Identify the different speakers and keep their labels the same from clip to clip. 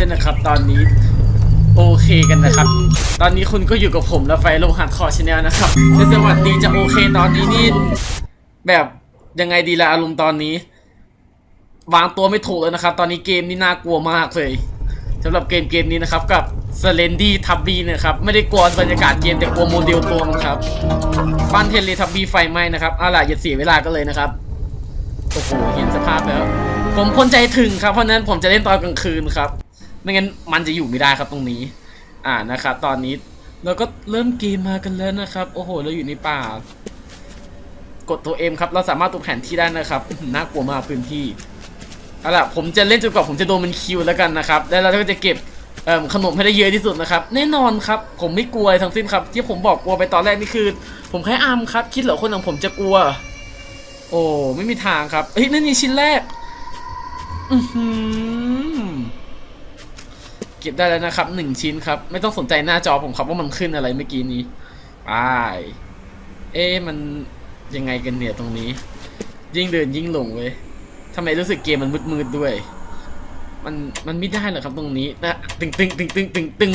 Speaker 1: ด้วยนะครับ ตอนนี้โอเคกันนะครับ ตอนนี้คุณก็อยู่กับผมและไฟโลหัดคอชแนลนะครับและสวัสดีจะโอเคตอนนี้นี่แบบยังไงดีละอารมณ์ตอนนี้ วางตัวไม่ถูกเลยนะครับ ตอนนี้เกมนี่น่ากลัวมากเลยสำหรับเกมเกมนี้นะครับกับ s l e n d y t u b b y นะครับ ไม่ได้กลัวบรรยากาศเกมแต่กลัวโมเดลตัวมันครับบ้านเทเลทับบี้ไฟไหม้นะครับเอาล่ะอย่าเสียเวลากันเลยนะครับโอ้โหเห็นสภาพแล้ว ผมคนใจถึงครับเพราะนั้นผมจะเล่นตอนกลางคืนครับ ไม่งั้นมันจะอยู่ไม่ได้ครับตรงนี้ อ่านะครับ ตอนนี้เราก็เริ่มเกมมากันแล้วนะครับ โอ้โห เราอยู่ในป่า กดตัวเอ็มครับ เราสามารถตัวแผนที่ได้นะครับน่ากลัวมากพื้นที่เอาล่ะผมจะเล่นจนกว่าผมจะโดนมันคิวแล้วกันนะครับ แล้วเราก็จะเก็บเอ่อขนมให้ได้เยอะที่สุดนะครับ แน่นอนครับ ผมไม่กลัวทั้งสิ้นครับ ที่ผมบอกกลัวไปตอนแรกนี่คือ ผมแค่อามครับ คิดเหรอคนอย่างผมจะกลัว โอ้ไม่มีทางครับเฮ้ยนั่นนี่ชิ้นแรก อือหือ เก็บได้แล้วนะครับหนึ่งชิ้นครับ ไม่ต้องสนใจหน้าจอผมครับว่ามันขึ้นอะไรเมื่อกี้นี้ไปเอ๊มันยังไงกันเนี่ยตรงนี้ ยิ่งเดินยิ่งหลงเว้ยทำไมรู้สึกเกมมันมืดๆด้วย มันมันไม่ได้เหรอครับตรงนี้นะตึงตึงตึงตึงตึงตึง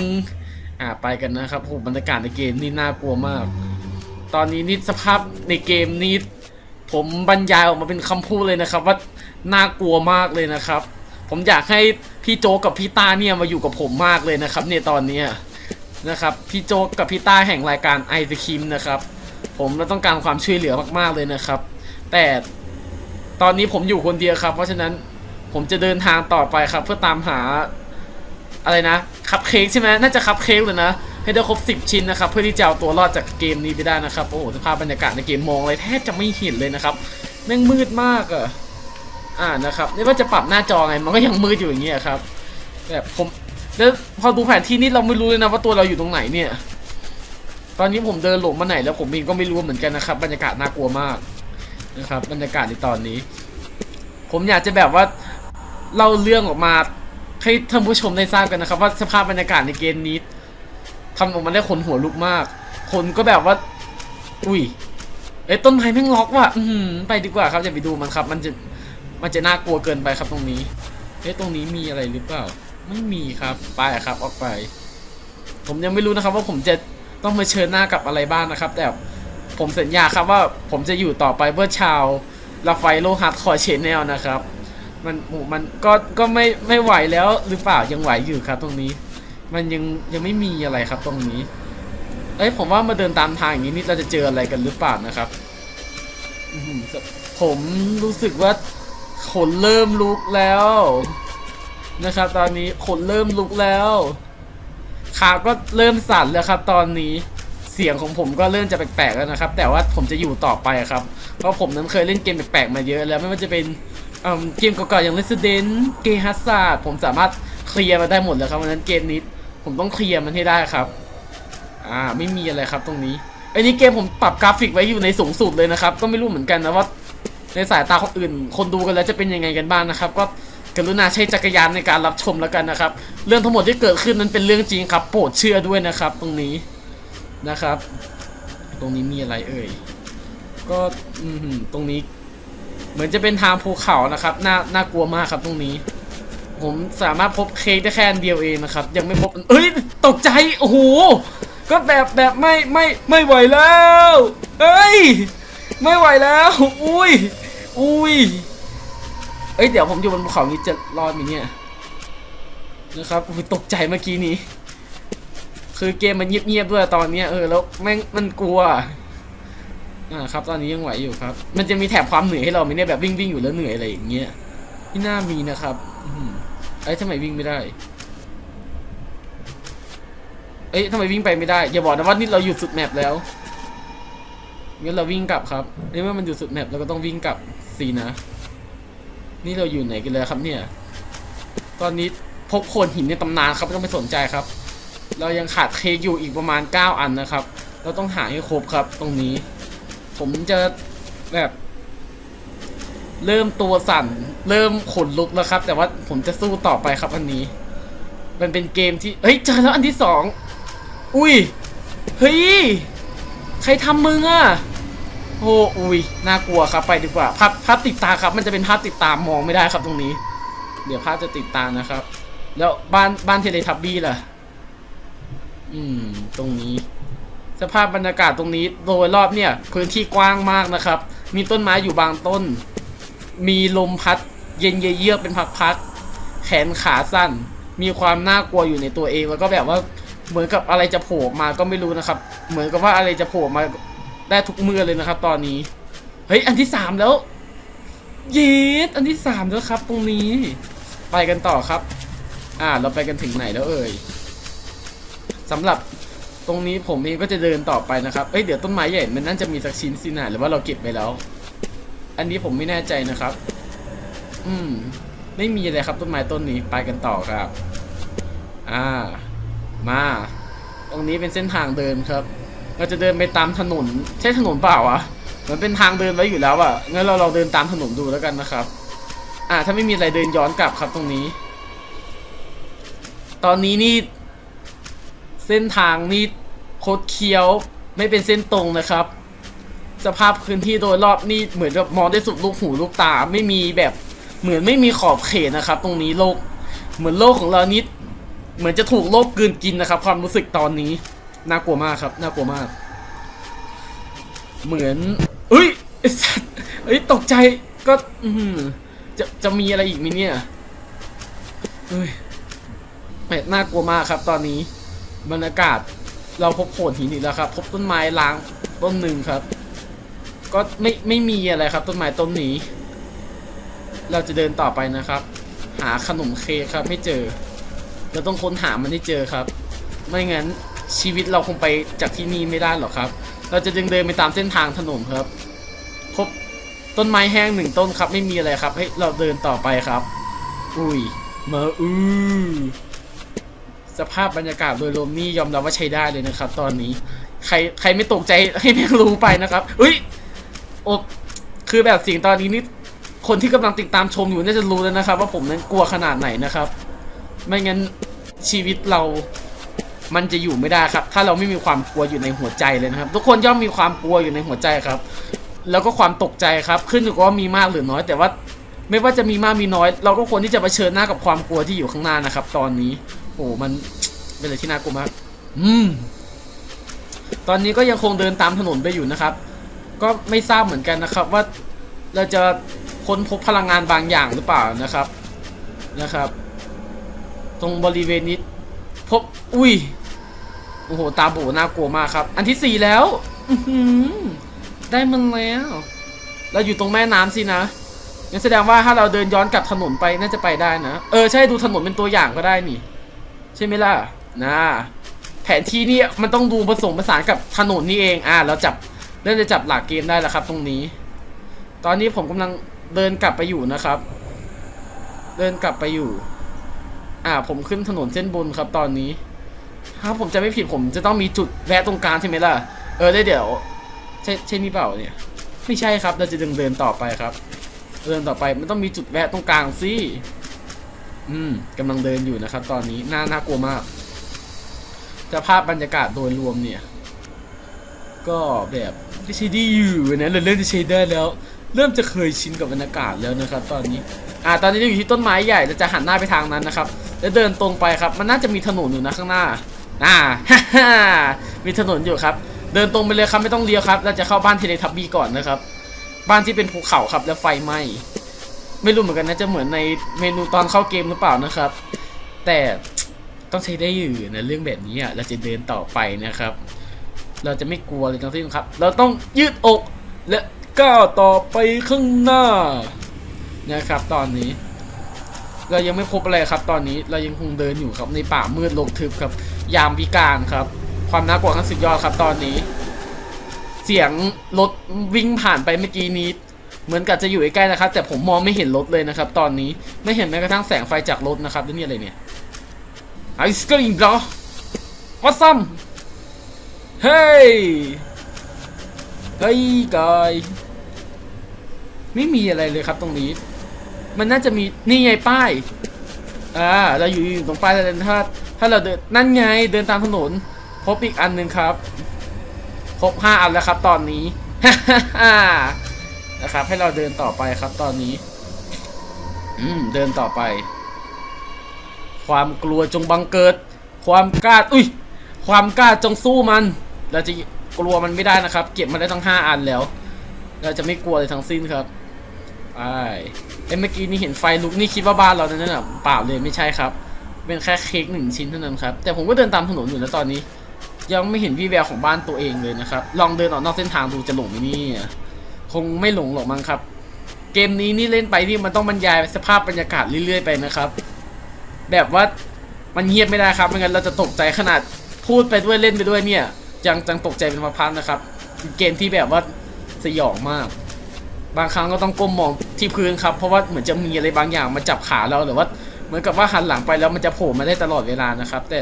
Speaker 1: อ่าไปกันนะครับโหบรรยากาศในเกมนี่น่ากลัวมาก ตอนนี้นี่สภาพในเกมนี้ผมบรรยายออกมาเป็นคำพูดเลยนะครับ ว่าน่ากลัวมากเลยนะครับ ผมอยากให้ พี่โจกกับพี่ตาเนี่ยมาอยู่กับผมมากเลยนะครับเนี่ยตอนเนี้ยนะครับพี่โจกกับพี่ตาแห่งรายการไอซ์คิมนะครับ ผมเราต้องการความช่วยเหลือมากๆเลยนะครับ แต่ตอนนี้ผมอยู่คนเดียวครับ เพราะฉะนั้นผมจะเดินทางต่อไปครับ เพื่อตามหาอะไรนะคัพเค้กใช่ไหมน่าจะคัพเค้กเลยนะให้ได้ครบ 10 ชิ้นนะครับ เพื่อที่จะเอาตัวรอดจากเกมนี้ไปได้นะครับ โอ้โหสภาพบรรยากาศในเกมมองอะไรแทบจะไม่เห็นเลยนะครับแม่งมืดมากอะ อ่านะครับไม่ว่าจะปรับหน้าจอไงมันก็ยังมืดอยู่อย่างเงี้ยครับแบบผมแล้วพอดูแผนที่นี่เราไม่รู้เลยนะว่าตัวเราอยู่ตรงไหนเนี่ย ตอนนี้ผมเดินหลงมาไหนแล้วผมเองก็ไม่รู้เหมือนกันนะครับ บรรยากาศน่ากลัวมากนะครับ บรรยากาศในตอนนี้ ผมอยากจะแบบว่าเล่าเรื่องออกมาให้ท่านผู้ชมได้ทราบกันนะครับ ว่าสภาพบรรยากาศในเกมนี้ทำออกมาได้ขนหัวลุกมาก คนก็แบบว่า อุ้ยเอ้ยต้นไม้แม่งล็อกว่ะอืมไปดีกว่าครับอย่าไปดูมันครับ มันจะ มันจะน่ากลัวเกินไปครับตรงนี้เอ้ยตรงนี้มีอะไรหรือเปล่า ไม่มีครับไปครับออกไป ผมยังไม่รู้นะครับ ว่าผมจะต้องมาเชิญหน้ากับอะไรบ้างนะครับ แต่ผมสัญญาครับว่าผมจะอยู่ต่อไปเพื่อชาวลาไฟโลฮาร์ดคอร์เชนแนลนะครับ มันมันก็ก็ไม่ไม่ไหวแล้วหรือเปล่ายังไหวอยู่ครับ ตรงนี้ มันยังยังไม่มีอะไรครับตรงนี้ เอ้ยผมว่ามาเดินตามทางอย่างนี้นี่เราจะเจออะไรกันหรือเปล่านะครับผมรู้สึกว่า ขนเริ่มลุกแล้ว นะครับ ตอนนี้ขนเริ่มลุกแล้ว ขาก็เริ่มสั่นแล้วครับ ตอนนี้เสียงของผมก็เริ่มจะแปลกๆแล้วนะครับ แต่ว่าผมจะอยู่ต่อไปครับ เพราะผมนั้นเคยเล่นเกมแปลกๆมาเยอะแล้วไม่ว่าจะเป็นเเกมเก่าๆอย่าง Resident เกมฮัสซาผมสามารถเคลียร์มาได้หมดแล้วครับเพราะฉะนั้นเกมนี้ผมต้องเคลียร์มันให้ได้ครับ อ่าไม่มีอะไรครับตรงนี้อันนี้เกมผมปรับกราฟิกไว้อยู่ในสูงสุดเลยนะครับ ก็ไม่รู้เหมือนกันนะว่า ในสายตาคนอื่น คนดูกันแล้วจะเป็นยังไงกันบ้างนะครับ ก็กรุณาใช้จักรยานในการรับชมแล้วกันนะครับ เรื่องทั้งหมดที่เกิดขึ้นนั้นเป็นเรื่องจริงครับ โปรดเชื่อด้วยนะครับ ตรงนี้นะครับ ตรงนี้มีอะไรเอ่ยก็อืมตรงนี้ เหมือนจะเป็นทางภูเขานะครับน่าน่ากลัวมากครับตรงนี้ ผมสามารถพบเค้กได้แค่เดียวเองนะครับ ยังไม่พบเอ้ยตกใจโอ้โหก็แบบแบบไม่ไม่ไม่ไหวแล้ว เอ้ย ไม่ไหวแล้ว อุ้ย อุ้ย เอ้ยเดี๋ยวผมอยู่บนภูเขานี้จะรอดไหมเนี่ยนะครับอุ้ยตกใจเมื่อกี้นี้ คือเกมมันเงียบๆด้วยตอนเนี้ยเออแล้วแม่งมันกลัวอ่าครับตอนนี้ยังไหวอยู่ครับ มันจะมีแถบความเหนื่อยให้เราไหมเนี่ยแบบวิ่งวิ่งอยู่แล้วเหนื่อยอะไรอย่างเงี้ยที่น่ามีนะครับเอ้ยทำไมวิ่งไม่ได้ เอ้ยทำไมวิ่งไปไม่ได้อย่าบอกนะว่านี่เราอยู่สุดแมปแล้ว งั้นเราวิ่งกลับครับในเมื่อมันอยู่สุดแมปเราก็ต้องวิ่งกลับสีนะ นี่เราอยู่ไหนกันเลยครับเนี่ย ตอนนี้พบโขดหินในตำนานครับไม่ต้องไปสนใจครับ เรายังขาดเค้กอยู่อีกประมาณ 9 อันนะครับ เราต้องหาให้ครบครับ ตรงนี้ ผมจะแบบ เริ่มตัวสั่น เริ่มขนลุกแล้วครับ แต่ว่าผมจะสู้ต่อไปครับอันนี้ มันเป็นเกมที่ เฮ้ยเจอแล้วอันที่สอง อุ้ย เฮ้ย ใครทำมึงอะโอ้อุ้ยน่ากลัวครับไปดีกว่าภาพภาพติดตาครับ มันจะเป็นภาพติดตามมองไม่ได้ครับตรงนี้ เดี๋ยวภาพจะติดตามนะครับ แล้วบ้านบ้านเทเลทับบี้ล่ะ อืม ตรงนี้ สภาพบรรยากาศตรงนี้โดยรอบเนี่ย พื้นที่กว้างมากนะครับ มีต้นไม้อยู่บางต้น มีลมพัด เย็นเยือกเป็นพักๆแขนขาสั้น มีความน่ากลัวอยู่ในตัวเองแล้วก็แบบว่า เหมือนกับอะไรจะโผล่มาก็ไม่รู้นะครับ เหมือนกับว่าอะไรจะโผล่มาได้ทุกเมื่อเลยนะครับ ตอนนี้ เฮ้ย อันที่สามแล้ว เยสอันที่สามแล้วครับ ตรงนี้ ไปกันต่อครับ อ่า เราไปกันถึงไหนแล้วเอ่ยสำหรับตรงนี้ผมเองก็จะเดินต่อไปนะครับ เอ้ย เดี๋ยวต้นไม้ใหญ่ มันน่าจะมีสักชิ้นสินะหรือว่าเราเก็บไปแล้ว อันนี้ผมไม่แน่ใจนะครับ อืม ไม่มีเลยครับต้นไม้ต้นนี้ ไปกันต่อครับ อ่า มา ตรงนี้เป็นเส้นทางเดินครับ เราจะเดินไปตามถนน ใช่ถนนเปล่าอะมันเป็นทางเดินไว้อยู่แล้วอะงั้นเราเราเดินตามถนนดูแล้วกันนะครับ อ่า ถ้าไม่มีอะไรเดินย้อนกลับครับตรงนี้ ตอนนี้นี่ เส้นทางนี่โคดเคี้ยวไม่เป็นเส้นตรงนะครับ สภาพพื้นที่โดยรอบนี่เหมือนแบบมองได้สุดลูกหูลูกตา ไม่มีแบบเหมือนไม่มีขอบเขตนะครับ ตรงนี้โลก เหมือนโลกของเรานิด เหมือนจะถูกโลกกืนกินนะครับ ความรู้สึกตอนนี้ น่ากลัวมากครับ น่ากลัวมาก เหมือนเอ้ยสัตว์เอ้ยตกใจก็อืจะจะมีอะไรอีกไหมเนี่ยเฮ้ยแหม่น่ากลัวมากครับ ตอนนี้บรรยากาศเราพบโขดหินอีกแล้วครับ พบต้นไม้ล้างต้นหนึ่งครับ ก็ไม่ไม่มีอะไรครับ ต้นไม้ต้นนี้ เราจะเดินต่อไปนะครับ หาขนมเค้กครับไม่เจอ เราต้องค้นหามันให้เจอครับ ไม่งั้นชีวิตเราคงไปจากที่นี่ไม่ได้หรอกครับ เราจะเดินเดินไปตามเส้นทางถนนครับพบต้นไม้แห้งหนึ่งต้นครับ ไม่มีอะไรครับให้เราเดินต่อไปครับ อุ้ยมาอือสภาพบรรยากาศโดยรวมนี่ยอมรับว่าใช้ได้เลยนะครับ ตอนนี้ ใครใครไม่ตกใจให้แม่งรู้ไปนะครับอุ้ยโอ้คือแบบเสียงตอนนี้นี่คนที่กำลังติดตามชมอยู่น่าจะรู้แล้วนะครับ ว่าผมนั้นกลัวขนาดไหนนะครับ ไม่งั้นชีวิตเรามันจะอยู่ไม่ได้ครับ ถ้าเราไม่มีความกลัวอยู่ในหัวใจเลยนะครับ ทุกคนย่อมมีความกลัวอยู่ในหัวใจครับ แล้วก็ความตกใจครับ ขึ้นอยู่กับว่ามีมากหรือน้อย แต่ว่าไม่ว่าจะมีมากมีน้อย เราก็ควรที่จะเผชิญหน้ากับความกลัวที่อยู่ข้างหน้านะครับ ตอนนี้ โอ้มันเป็นอะไรที่น่ากลัวมาก อืม ตอนนี้ก็ยังคงเดินตามถนนไปอยู่นะครับ ก็ไม่ทราบเหมือนกันนะครับ ว่าเราจะค้นพบพลังงานบางอย่างหรือเปล่านะครับนะครับ ตรงบริเวณนี้ พบ อุ้ย โอ้โห ตาโบน่ากลัวมากครับ อันที่สี่แล้ว ได้มันแล้ว เราอยู่ตรงแม่น้ำสินะงั้นแสดงว่าถ้าเราเดินย้อนกลับถนนไปน่าจะไปได้นะ เออ ใช่ดูถนนเป็นตัวอย่างก็ได้นี่ ใช่ไหมล่ะนะแผนที่นี่มันต้องดูผสมผสานกับถนนนี่เอง อ่า เราจับเริ่มจะจับหลักเกมได้แล้วครับ ตรงนี้ ตอนนี้ผมกำลังเดินกลับไปอยู่นะครับ เดินกลับไปอยู่ อ่า ผมขึ้นถนนเส้นบนครับตอนนี้ ถ้าผมจะไม่ผิดผมจะต้องมีจุดแวะตรงกลางใช่ไหมล่ะ เออได้เดี๋ยว ใช่ใช่นี่เปล่าเนี่ย ไม่ใช่ครับ เราจะเดินเดินต่อไปครับ เดินต่อไปมันต้องมีจุดแวะตรงกลางสิ อืมกำลังเดินอยู่นะครับ ตอนนี้น่าน่ากลัวมากแต่ภาพบรรยากาศโดยรวมเนี่ย ก็แบบไม่ใช่ดีอยู่นะเราเริ่มจะใช้ได้แล้ว เริ่มจะเคยชินกับบรรยากาศแล้วนะครับ ตอนนี้ อ่าตอนนี้เราอยู่ที่ต้นไม้ใหญ่เราจะหันหน้าไปทางนั้นนะครับ แล้วเดินตรงไปครับ มันน่าจะมีถนนอยู่นะข้างหน้าอ่ามีถนนอยู่ครับ เดินตรงไปเลยครับไม่ต้องเลี้ยวครับ เราจะเข้าบ้านเทเลทับบี้ก่อนนะครับ บ้านที่เป็นภูเขาครับแล้วไฟไหม้ไม่รู้เหมือนกันนะจะเหมือนในเมนูตอนเข้าเกมหรือเปล่านะครับ แต่ต้องใช้ได้อยู่นะเรื่องแบบนี้อะเราจะเดินต่อไปนะครับ เราจะไม่กลัวเลยทั้งสิ้นครับ เราต้องยืดอกและก้าวต่อไปข้างหน้า นะครับ ตอนนี้ เรายังไม่พบอะไรครับ ตอนนี้เรายังคงเดินอยู่ครับในป่ามืดรกทึบครับ ยามวิการครับ ความน่ากลัวขั้นสุดยอดครับ ตอนนี้ เสียงรถวิ่งผ่านไปเมื่อกี้นี้ เหมือนกับจะอยู่ใกล้ๆนะครับ แต่ผมมองไม่เห็นรถเลยนะครับ ตอนนี้ไม่เห็นแม้กระทั่งแสงไฟจากรถนะครับแล้วนี่อะไรเนี่ยไอสกรีมเหรอวัดซัมเฮ้ยเฮ้ยกายไม่มีอะไรเลยครับตรงนี้ มันน่าจะมีนี่ไงป้ายอ่าเราอยู่อยู่ตรงป้ายแล้วถ้าถ้าเราเดินนั่นไงเดินตามถนน พบอีกอันหนึ่งครับ ครบห้าอันแล้วครับ ตอนนี้นะครับ ให้เราเดินต่อไปครับตอนนี้ อืมเดินต่อไปคความกลัวจงบังเกิด ความกล้าอุ้ยความกล้าจงสู้มัน เราจะกลัวมันไม่ได้นะครับ เก็บมาได้ทั้งห้าอันแล้ว เราจะไม่กลัวเลยทั้งสิ้นครับ ไปเอ้เมื่อกี้นี่เห็นไฟลุกนี่คิดว่าบ้านเรานั่นน่ะเปล่าเลยไม่ใช่ครับ เป็นแค่เค้กหนึ่งชิ้นเท่านั้นครับ แต่ผมก็เดินตามถนนอยู่นะตอนนี้ ยังไม่เห็นวี่แววของบ้านตัวเองเลยนะครับ ลองเดินออกนอกเส้นทางดูจะหลงไหมนี่ คงไม่หลงหรอกมั้งครับ เกมนี้นี่เล่นไปนี่มันต้องบรรยายสภาพบรรยากาศเรื่อยๆไปนะครับ แบบว่ามันเงียบไม่ได้ครับไม่งั้นเราจะตกใจขนาดพูดไปด้วยเล่นไปด้วยเนี่ยยังจังตกใจเป็นพักๆนะครับ เกมที่แบบว่าสยองมาก บางครั้งก็ต้องก้มมองที่พื้นครับ เพราะว่าเหมือนจะมีอะไรบางอย่างมาจับขาเราหรือว่าเหมือนกับว่าหันหลังไปแล้วมันจะโผล่มาได้ตลอดเวลานะครับ แต่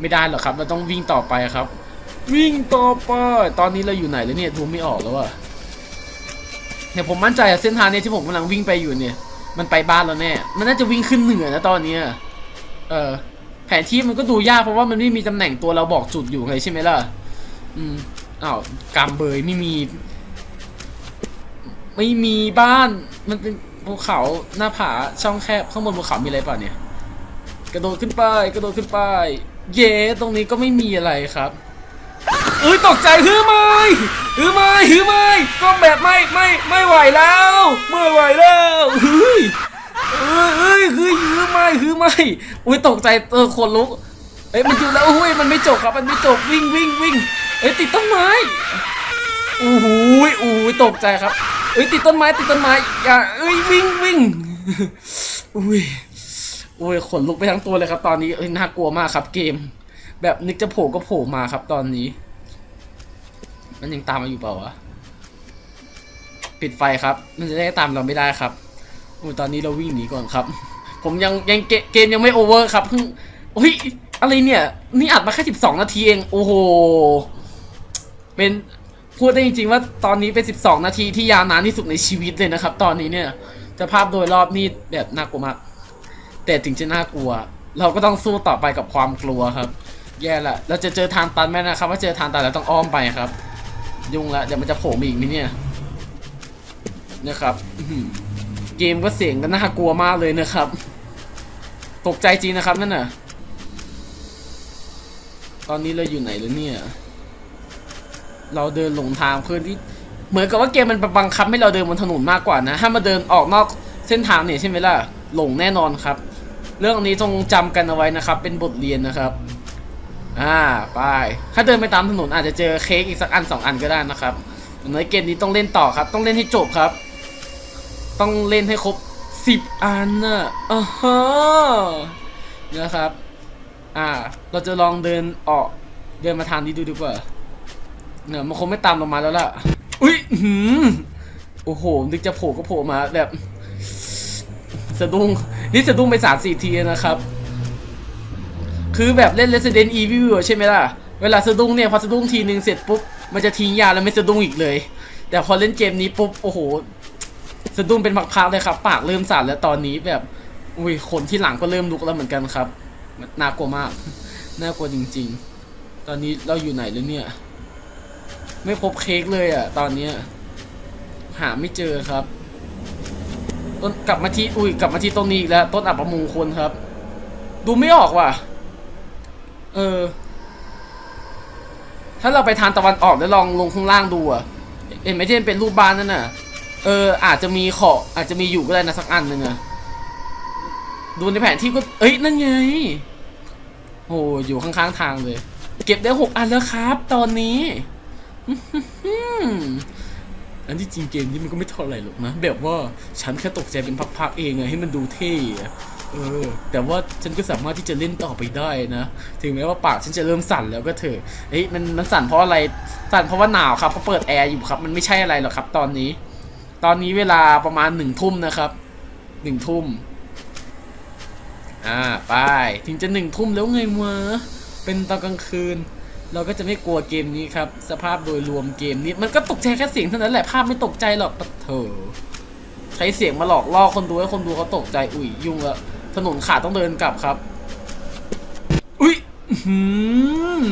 Speaker 1: ไม่ได้หรอกครับ เราต้องวิ่งต่อไปครับ วิ่งต่อไป ตอนนี้เราอยู่ไหนแล้วเนี่ยดูไม่ออกแล้วอะเนี่ยผมมั่นใจเส้นทางเนี่ยที่ผมกำลังวิ่งไปอยู่เนี่ย มันไปบ้านเราแน่ มันน่าจะวิ่งขึ้นเหนือนะตอนนี้เออแผนที่มันก็ดูยากเพราะว่ามันไม่มีตำแหน่งตัวเราบอกจุดอยู่ไงใช่ไหมล่ะ อืมอ้าวกำเบยไม่มี ไม่มีบ้าน มันเป็นภูเขาหน้าผาช่องแคบข้างบนภูเขามีอะไรเปล่าเนี่ย กระโดดขึ้นไปกระโดดขึ้นไป เย้ตรงนี้ก็ไม่มีอะไรครับเอ้ยตกใจฮือไม่ฮือไม่ฮือไม่ก็แบบไม่ไม่ไม่ไหวแล้วไม่ไหวแล้วเฮ้ยเอ้ยเอ้ยฮือฮือไม่ฮือไม่อุ้ยตกใจเออคนลุกเอ้ยมันอยู่แล้วอุ้ยมันไม่จบครับมันไม่จบวิ่งวิ่งวิ่งเอ้ยติดต้นไม้โอ้โหยโอ้ตกใจครับ เอ้ยติดต้นไม้ติดต้นไม้อย่าเอ้ยวิ่งวิ่งอุ้ยโอ้ยขนลุกไปทั้งตัวเลยครับ ตอนนี้เอ้ยน่ากลัวมากครับ เกม แบบนึกจะโผล่ก็โผล่มาครับ ตอนนี้ มันยังตามมาอยู่เปล่าวะปิดไฟครับ มันจะได้ตามเราไม่ได้ครับโอ้ยตอนนี้เราวิ่งหนีก่อนครับ ผมยังยังเกเกมยังไม่โอเวอร์ครับเพิ่งโอ้ยอะไรเนี่ย นี่อัดมาแค่สิบสองนาทีเอง โอ้โห เป็น พูดได้จริงๆว่าตอนนี้เป็น 12 นาทีที่ยาวนานที่สุดในชีวิตเลยนะครับ ตอนนี้เนี่ยสภาพโดยรอบนี่แบบน่ากลัวมาก แต่ถึงจะน่ากลัว เราก็ต้องสู้ต่อไปกับความกลัวครับ แย่ละเราจะเจอทางตันไหมนะครับ ว่าเจอทางตันแล้วต้องอ้อมไปครับ ยุ่งละเดี๋ยวมันจะโผล่มาอีกไหมเนี่ยนะครับเกมก็เสียงก็น่ากลัวมากเลยนะครับ ตกใจจริงนะครับนั่นน่ะ ตอนนี้เราอยู่ไหนแล้วเนี่ย เราเดินหลงทางเพื่อนที่เหมือนกับว่าเกมมันบังคับให้เราเดินบนถนนมากกว่านะถ้ามาเดินออกนอกเส้นทางเนี่ยใช่ไหมล่ะหลงแน่นอนครับ เรื่องนี้จงจำกันเอาไว้นะครับ เป็นบทเรียนนะครับ อ่าไปถ้าเดินไปตามถนนอาจจะเจอเค้กอีกสักอันสองอันก็ได้นะครับอย่างน้อยเกมนี้ต้องเล่นต่อครับ ต้องเล่นให้จบครับ ต้องเล่นให้ครบสิบอันน่ะอ่าฮะนะครับ อ่า เราจะลองเดินออกเดินมาทางนี้ดูดีกว่า เนี่ยมันคงไม่ตามเรามาแล้วล่ะ อุ้ยหืมโอ้โห นึกจะโผล่ก็โผล่มาแบบสะดุ้ง นี่สะดุ้งไปสามสี่ทีนะครับ คือแบบเล่น Resident Evil ใช่ไหมล่ะ เวลาสะดุ้งเนี่ยพอสะดุ้งทีนึงเสร็จปุ๊บ มันจะทิ้งยาแล้วไม่สะดุ้งอีกเลย แต่พอเล่นเกมนี้ปุ๊บ โอ้โห สะดุ้งเป็นพักๆเลยครับ ปากเริ่มสั่นแล้วตอนนี้แบบ อุ้ยขนที่หลังก็เริ่มลุกแล้วเหมือนกันครับ น่ากลัวมาก น่ากลัวจริง ๆ ตอนนี้เราอยู่ไหนแล้วเนี่ย ไม่พบเค้กเลยอะ ตอนเนี้ยหาไม่เจอครับ ต้นกลับมาที่อุ้ยกลับมาที่ต้นนี้อีกแล้ว ต้นอับประมงคลครับ ดูไม่ออกว่ะ เออ ถ้าเราไปทางตะวันออกแล้วลองลงข้างล่างดูอะเห็นไหมที่เป็นรูปบ้านนั่นน่ะ เออ อาจจะมีขออาจจะมีอยู่ก็ได้นะสักอันหนึ่งอะดูในแผนที่ก็ เอ้ย นั่นไง โอ้อยู่ข้างๆทางเลย เก็บได้หกอันแล้วครับ ตอนนี้ อันที่จริงเกมนี้มันก็ไม่เท่าไหร่หรอกนะ แบบว่าฉันแค่ตกใจเป็นพักๆเองอะให้มันดูเท่เออ แต่ว่าฉันก็สามารถที่จะเล่นต่อไปได้นะ ถึงแม้ว่าปากฉันจะเริ่มสั่นแล้วก็เถอะเฮ้ยมันมันสั่นเพราะอะไร สั่นเพราะว่าหนาวครับเขาะเปิดแอร์อยู่ครับ มันไม่ใช่อะไรหรอกครับ ตอนนี้ ตอนนี้เวลาประมาณหนึ่งทุ่มนะครับหนึ่งทุ่มอ่าไปถึงจะหนึ่งทุ่มแล้วไงวะเป็นตอนกลางคืน เราก็จะไม่กลัวเกมนี้ครับ สภาพโดยรวมเกมนี้ มันก็ตกใจแค่เสียงเท่านั้นแหละภาพไม่ตกใจหรอกปะเถอใช้เสียงมาหลอกล่อคนดูให้คนดูเขาตกใจอุ้ยยุ่งละถนนขาดต้องเดินกลับครับ อุ้ยหืม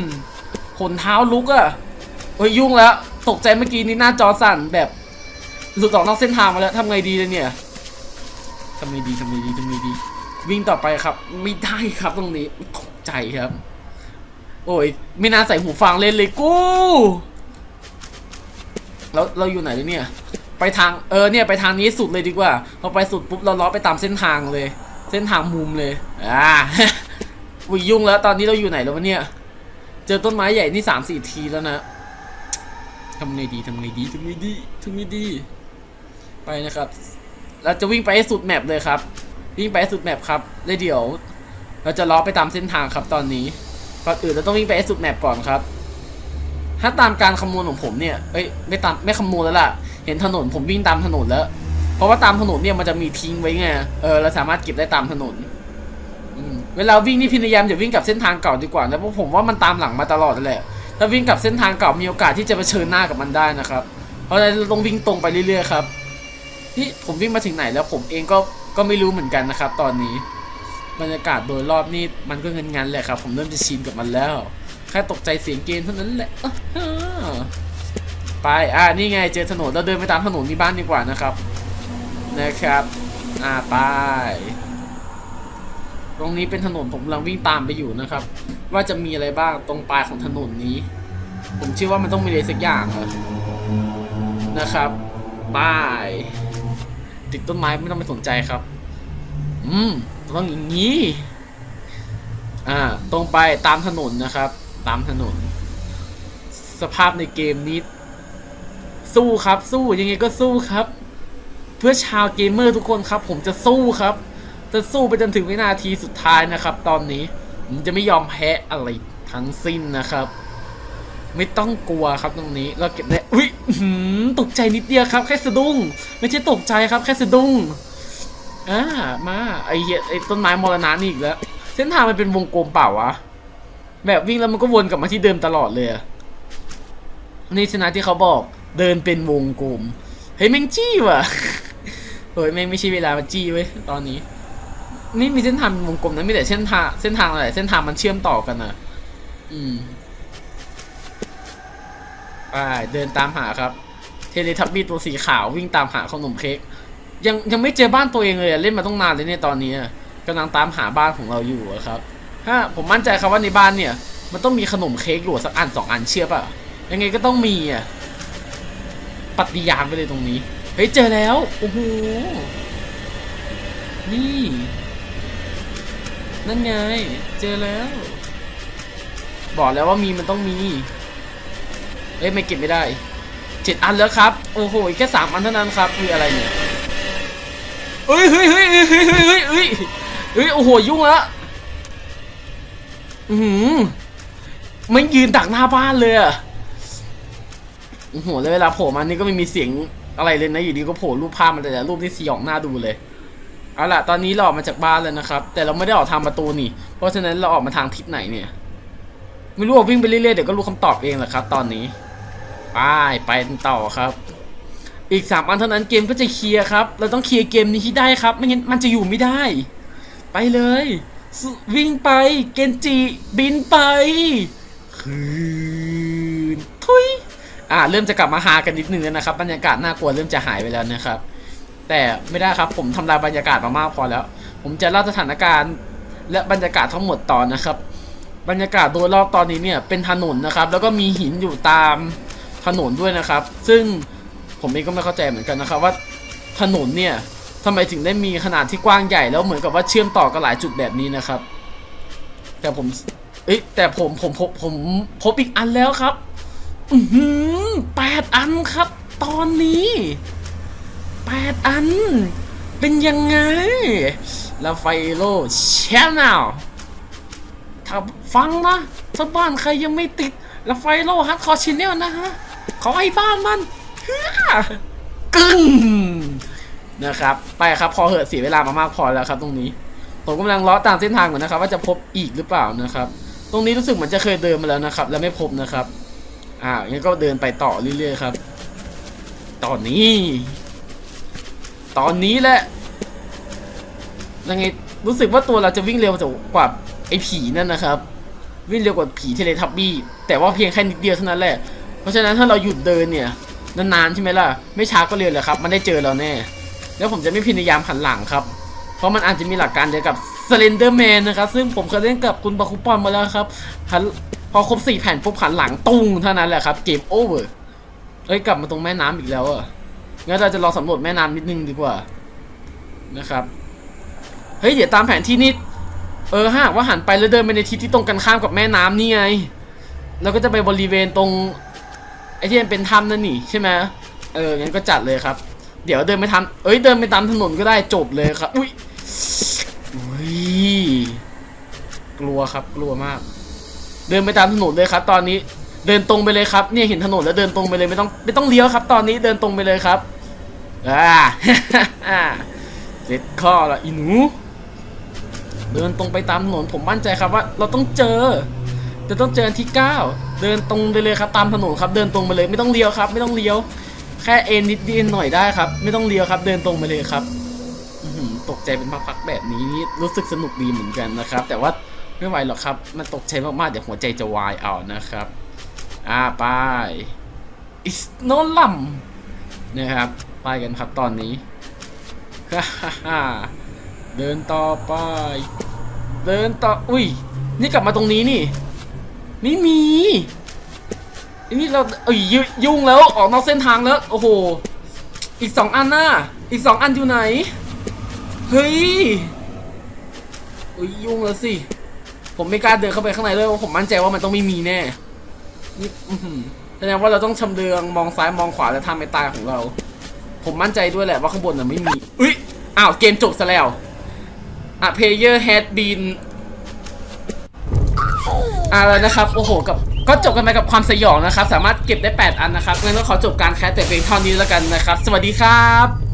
Speaker 1: ขนเท้าลุกอะโอ้ยยุ่งแล้ว ตกใจเมื่อกี้นี้หน้าจอสั่นแบบหลุดออกนอกเส้นทางมาแล้วทำไงดีเลยเนี่ยทำไงดีทำไงดีทำไงดี วิ่งต่อไปครับ ไม่ได้ครับตรงนี้ตกใจครับ โอ้ยไม่น่าใส่หูฟังเล่นเลยกูแล้วเราอยู่ไหนแล้วเนี่ย ไปทางเออเนี่ยไปทางนี้สุดเลยดีกว่าพอไปสุดปุ๊บเราล้อไปตามเส้นทางเลย เส้นทางมุมเลยอ่าวิยุ่งแล้วตอนนี้เราอยู่ไหนแล้ววะเนี่ย เจอต้นไม้ใหญ่นี่สามสี่ทีแล้วนะทำไงดีทำไงดีทำไงดีทำไงดี ไปนะครับ เราจะวิ่งไปให้สุดแมปเลยครับ วิ่งไปให้สุดแมปครับแล้วเดี๋ยว เราจะล้อไปตามเส้นทางครับตอนนี้ ก่อนอื่นเราต้องวิ่งไปให้สุดแมปก่อนครับ ถ้าตามการคำนวณของผมเนี่ยเอ้ยไม่ตามไม่คำนวณแล้วล่ะ เห็นถนนผมวิ่งตามถนนแล้ว เพราะว่าตามถนนเนี่ยมันจะมีทิ้งไว้ไง เออเราสามารถเก็บได้ตามถนนเวลาวิ่งนี่พยายามอย่าวิ่งกับเส้นทางเก่าดีกว่านะเพราะผมว่ามันตามหลังมาตลอดนั่นแหละ ถ้าวิ่งกับเส้นทางเก่ามีโอกาสที่จะเผชิญหน้ากับมันได้นะครับ เพราะฉะนั้นเราต้องวิ่งตรงไปเรื่อยๆครับ นี่ผมวิ่งมาถึงไหนแล้วผมเองก็ก็ไม่รู้เหมือนกันนะครับ ตอนนี้ บรรยากาศโดยรอบนี่มันก็เงินงันๆแหละครับ ผมเริ่มจะชินกับมันแล้ว แค่ตกใจเสียงเกมเท่านั้นแหละไปอ่านี่ไงเจอถนนเราเดินไปตามถนนที่บ้านดีกว่านะครับ นะครับ อ่าไปตรงนี้เป็นถนนผมกำลังวิ่งตามไปอยู่นะครับ ว่าจะมีอะไรบ้างตรงปลายของถนนนี้ ผมเชื่อว่ามันต้องมีอะไรสักอย่างนะครับป้ายติดต้นไม้ไม่ต้องไปสนใจครับ อืม ต้องอย่างนี้ อ่า ตรงไปตามถนนนะครับ ตามถนน สภาพในเกมนี้ สู้ครับ สู้ยังไงก็สู้ครับ เพื่อชาวเกมเมอร์ทุกคนครับ ผมจะสู้ครับ จะสู้ไปจนถึงวินาทีสุดท้ายนะครับ ตอนนี้ผมจะไม่ยอมแพ้อะไรทั้งสิ้นนะครับ ไม่ต้องกลัวครับตรงนี้ เราเก็บได้อุ้ยตกใจนิดเดียวครับ แค่สะดุ้ง ไม่ใช่ตกใจครับ แค่สะดุ้ง อ่ามาไอเหี้ยไอต้นไม้มรณะนี่อีกแล้ว เส้นทางมันเป็นวงกลมเปล่าวะแบบวิ่งแล้วมันก็วนกลับมาที่เดิมตลอดเลยนี่ชนะที่เขาบอกเดินเป็นวงกลมเฮ้ยแม่งจี้ว่ะเฮ้ยแม่งไม่ใช่เวลามาจี้เว้ยตอนนี้นี่มีเส้นทางวงกลมนะมีแต่เส้นทางเส้นทางอะไรเส้นทางมันเชื่อมต่อกันนะอืมไปเดินตามหาครับ เทเลทับบี้ตัวสีขาววิ่งตามหาขนมเค้ก ยังยังไม่เจอบ้านตัวเองเลยเล่นมาต้องนานเลยเนี่ยตอนนี้อะกำลังตามหาบ้านของเราอยู่ครับถ้าผมมั่นใจครับว่าในบ้านเนี่ย มันต้องมีขนมเค้กอยู่สักอันสองอันเชื่อป่ะยังไงก็ต้องมีอะปฏิญาณไปเลยตรงนี้เฮ้ยเจอแล้วโอ้โหนี่ นั่นไง เจอแล้ว บอกแล้วว่ามีมันต้องมีเอ้ยไม่เก็บไม่ได้เจ็ดอันแล้วครับ โอ้โหแค่สามอันเท่านั้นครับคืออะไรเนี่ย เฮ้ยเฮ้ยเฮ้ยเฮ้ยเฮ้ยเฮ้ยเฮ้ยเฮ้ยเฮ้ยโอ้โหยุ่งละอือหือไม่ยืนดักหน้าบ้านเลยอะโอ้โหแล้วเวลาโผล่มานี่ก็ไม่มีเสียงอะไรเลยนะอยู่ดีก็โผล่รูปภาพมาแต่ละรูปที่สยองหน้าดูเลยเอาล่ะตอนนี้เราออกมาจากบ้านแล้วนะครับ แต่เราไม่ได้ออกทางประตูนี่ เพราะฉะนั้นเราออกมาทางทิศไหนเนี่ย ไม่รู้ว่าวิ่งไปเรื่อยๆเดี๋ยวก็รู้คำตอบเองแหละครับ ตอนนี้ไปไปต่อครับ อีกสามอันเท่านั้นเกมก็จะเคลียร์ครับ เราต้องเคลียร์เกมนี้ที่ได้ครับ ไม่งั้นมันจะอยู่ไม่ได้ ไปเลย วิ่งไป เกนจิ บินไปคืนทุยอ่าเริ่มจะกลับมาหากันนิดนึงแล้วนะครับ บรรยากาศน่ากลัวเริ่มจะหายไปแล้วนะครับ แต่ไม่ได้ครับผมทำลายบรรยากาศมามากพอแล้ว ผมจะเล่าสถานการณ์ และบรรยากาศทั้งหมดต่อนะครับ บรรยากาศโดยรอบตอนนี้เนี่ยเป็นถนนนะครับ แล้วก็มีหินอยู่ตามถนนด้วยนะครับ ซึ่ง ผมเองก็ไม่เข้าใจเหมือนกันนะครับว่าถนนเนี่ยทำไมถึงได้มีขนาดที่กว้างใหญ่แล้วเหมือนกับว่าเชื่อมต่อกันหลายจุดแบบนี้นะครับ แต่ผมเอ้ยแต่ผมผมผมผมพบอีกอันแล้วครับ อือหือแปดอันครับ ตอนนี้แปดอัน เป็นยังไงแล้วไฟโลแชนแนลถ้าฟังนะถ้าบ้านใครยังไม่ติดแล้วไฟโลฮัดคอชินเนลนะฮะขอให้บ้านมัน กึ้งนะครับ ไปครับพอเหอะเสียเวลามามากพอแล้วครับ ตรงนี้ ผมกำลังเลาะตามเส้นทางก่อนนะครับ ว่าจะพบอีกหรือเปล่านะครับ ตรงนี้รู้สึกเหมือนจะเคยเดินมาแล้วนะครับ แล้วไม่พบนะครับ อ่างั้นก็เดินไปต่อเรื่อยๆครับ ตอนนี้ ตอนนี้แหละยังไงรู้สึกว่าตัวเราจะวิ่งเร็วกว่าไอ้ผีนั่นนะครับ วิ่งเร็วกว่าผีเทเลทับบี้แต่ว่าเพียงแค่นิดเดียวเท่านั้นแหละเพราะฉะนั้นถ้าเราหยุดเดินเนี่ย นานๆใช่ไหมล่ะ ไม่ช้าก็เร็วเลยครับ มันได้เจอเราแน่ แล้วผมจะไม่พยายามหันหลังครับ เพราะมันอาจจะมีหลักการเดียวกับ Slenderman นะครับ ซึ่งผมเคยเล่นกับคุณบาคุปอนมาแล้วครับหันพอครบสี่แผ่นปุ๊บหันหลังตุ้งเท่านั้นแหละครับ เกมโอเวอร์เอ้ยกลับมาตรงแม่น้ำอีกแล้วอะงั้นเราจะลองสำรวจแม่น้ำนิดนึงดีกว่านะครับ เฮ้ยเดี๋ยวตามแผนที่นี่เออถ้าหากว่าหันไปแล้วเดินไปในทิศที่ตรงกันข้ามกับแม่น้ำนี่ไงเราก็จะไปบริเวณตรง ไอ้ที่มันเป็นถ้ำนั่นนี่ใช่ไหมเอองั้นก็จัดเลยครับ เดี๋ยวเดินไปทำเอ้ยเดินไปตามถนนก็ได้จบเลยครับ อุ้ยอุ้ยกลัวครับกลัวมาก เดินไปตามถนนเลยครับ ตอนนี้เดินตรงไปเลยครับ เนี่ยเห็นถนนแล้วเดินตรงไปเลยไม่ต้องไม่ต้องเลี้ยวครับ ตอนนี้เดินตรงไปเลยครับอ่าเสร็จข้อละอีหนูเดินตรงไปตามถนนผมมั่นใจครับว่า เราต้องเจอจะต้องเจอที่เก้า เดินตรงไปเลยครับตามถนนครับเดินตรงไปเลยไม่ต้องเลี้ยวครับ ไม่ต้องเลี้ยว แค่เอ็นนิดเดียวหน่อยได้ครับ ไม่ต้องเลี้ยวครับ เดินตรงไปเลยครับตกใจเป็นพักๆแบบนี้รู้สึกสนุกดีเหมือนกันนะครับ แต่ว่าไม่ไหวหรอกครับ มันตกใจมากๆเดี๋ยวหัวใจจะวายเอานะครับ อ่าไป is no ลัมนะครับไปกันครับตอนนี้ฮ่าฮ่าเดินต่อไป เดินต่อ อุ้ย นี่กลับมาตรงนี้นี่ ไม่มีอันนี้เราเอ้ยยุ่งแล้วออกนอกเส้นทางแล้ว โอ้โห อีกสองอันน่ะอีกสองอันอยู่ไหน เฮ้ยอุ้ยยุ่งแล้วสิ ผมไม่กล้าเดินเข้าไปข้างในเลยเพราะผมมั่นใจว่ามันต้องไม่มีแน่นี่แสดงว่าเราต้องชำเลืองมองซ้ายมองขวาแล้วทำไม่ตายของเรา ผมมั่นใจด้วยแหละว่าข้างบนน่ะไม่มีอุ้ยอ้าวเกมจบซะแล้วอะ player had been อ่าแล้วนะครับโอ้โหกับก็จบกันไปกับความสยองนะครับ สามารถเก็บได้ 8 อันนะครับงั้นก็ขอจบการแคสแต่เพียงเท่านี้แล้วกันนะครับ สวัสดีครับ